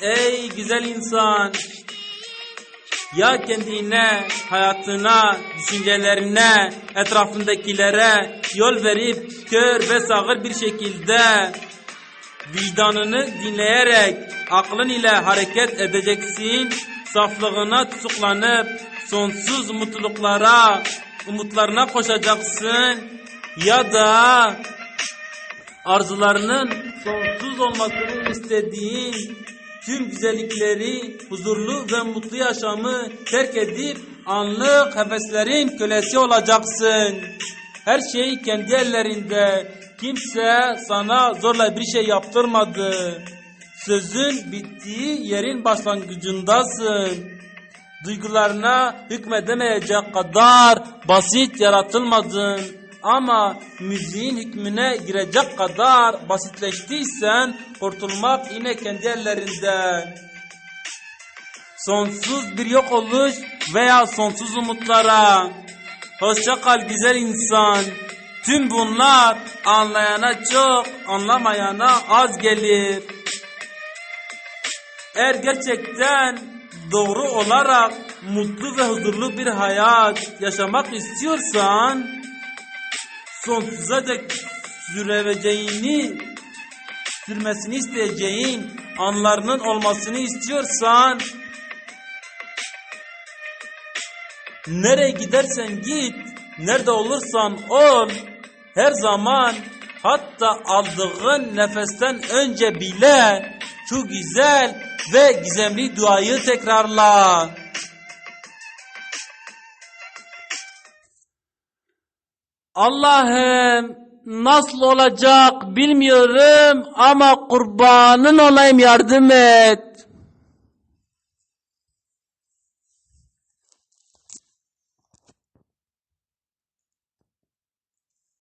Ey güzel insan! Ya kendine, hayatına, düşüncelerine, etrafındakilere yol verip kör ve sağır bir şekilde vicdanını dinleyerek aklın ile hareket edeceksin. Saflığına tutuklanıp sonsuz mutluluklara, umutlarına koşacaksın. Ya da arzularının sonsuz olmasını istediğin tüm güzellikleri, huzurlu ve mutlu yaşamı terk edip anlık heveslerin kölesi olacaksın. Her şey kendi ellerinde. Kimse sana zorla bir şey yaptırmadı. Sözün bittiği yerin başlangıcındasın. Duygularına hükmedemeyecek kadar basit yaratılmadın. Ama müziğin hükmüne girecek kadar basitleştiysen kurtulmak yine kendi ellerinde. Sonsuz bir yok oluş veya sonsuz umutlara. Hoşça kal güzel insan. Tüm bunlar anlayana çok, anlamayana az gelir. Eğer gerçekten doğru olarak mutlu ve huzurlu bir hayat yaşamak istiyorsan sonsuza dek süreceğini sürmesini isteyeceğin anlarının olmasını istiyorsan nereye gidersen git nerede olursan ol her zaman hatta aldığın nefesten önce bile şu güzel ve gizemli duayı tekrarla. Allah'ım nasıl olacak bilmiyorum ama kurbanın olayım yardım et.